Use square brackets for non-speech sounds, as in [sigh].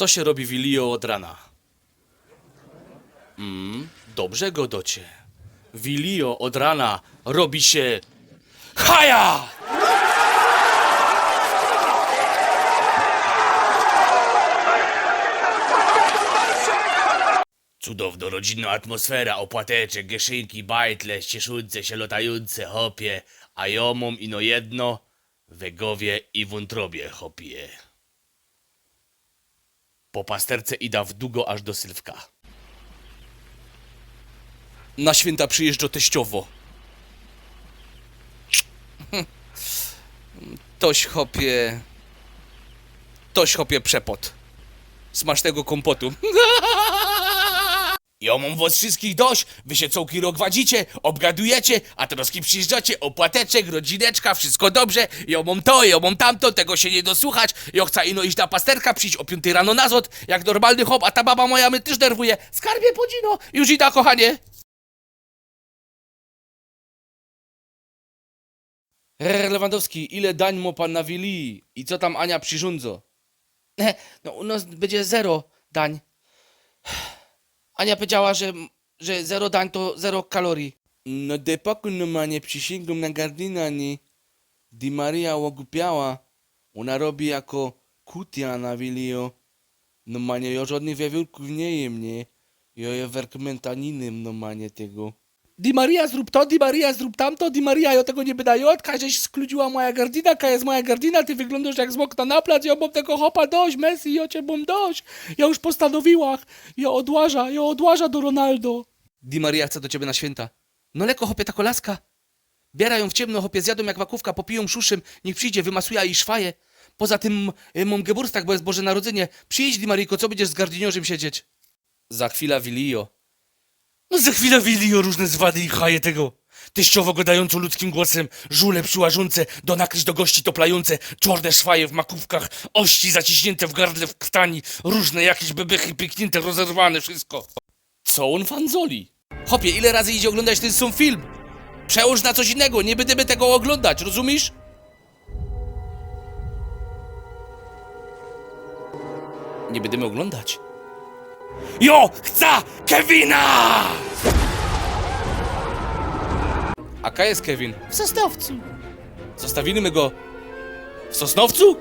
Co się robi Wilio od rana? Mm, dobrze, Godocie. Wilio od rana robi się... Haja! Cudowno rodzinna atmosfera, opłateczek, gieszynki, bajtle, się lotające, hopie, a ja mam ino jedno, we głowie i wątrobie hopie. Po pasterce ida w długo aż do Sylwka. Na święta przyjeżdża teściowo. Toś hopie... Toś hopie przepot. Smacznego kompotu. [laughs] Ja mam was wszystkich dość, wy się całki rok wadzicie, obgadujecie, a teraz kim przyjeżdżacie, opłateczek, rodzineczka, wszystko dobrze, ja mam to, ja mam tamto, tego się nie dosłuchać, ja chcę ino iść na pasterka, przyjść o 5 rano na zot, jak normalny chłop, a ta baba moja mnie też nerwuje, skarbie podzino, już ida kochanie. Herr Lewandowski, ile dań mu pan nawili? I co tam Ania przyrządzo? [laughs] No u nas będzie zero dań. Ania powiedziała, że, że zero dań to zero kalorii. No de poku no ma nie przysięgam na gardina, nie. Di Maria ogłupiała. Ona robi jako kutia na wilio. No ma nie, ja żadnych wiewiórków nie jem, nie. Ja je werkmentaninem, no ma nie tego. Di Maria zrób to, Di Maria zrób tamto, Di Maria ja tego nie wydaję, każeś skludziła moja gardina, ka jest moja gardina, ty wyglądasz jak z okna na plac, ja mam tego hopa dość, Messi, ja cię mam dość, ja już postanowiła, ja odłaża, ja odłaża do Ronaldo. Di Maria chce do ciebie na święta. No leko, hopie, ta kolaska. Biera ją w ciemno, hopie, zjadą jak wakówka, popiją szuszym, niech przyjdzie, wymasuje i szwaje. Poza tym y, mam geburstak, bo jest Boże Narodzenie. Przyjdź, Di Mariko, co będziesz z gardiniorzem siedzieć? Za chwilę Wilio. No za chwilę Wilio różne zwady i chaje tego. Teściowo gadająco ludzkim głosem, żule przyłażące, do nakryć do gości toplające, czarne szwaje w makówkach, ości zaciśnięte w gardle w krtani, różne jakieś bebechy pyknięte, rozerwane, wszystko. Co on fanzoli? Hopie, ile razy idzie oglądać ten sam film? Przełóż na coś innego, nie będziemy tego oglądać, rozumiesz? Nie będziemy oglądać. Jo, chcę Kevina! A ka jest Kevin? W Sosnowcu. Zostawimy go w Sosnowcu?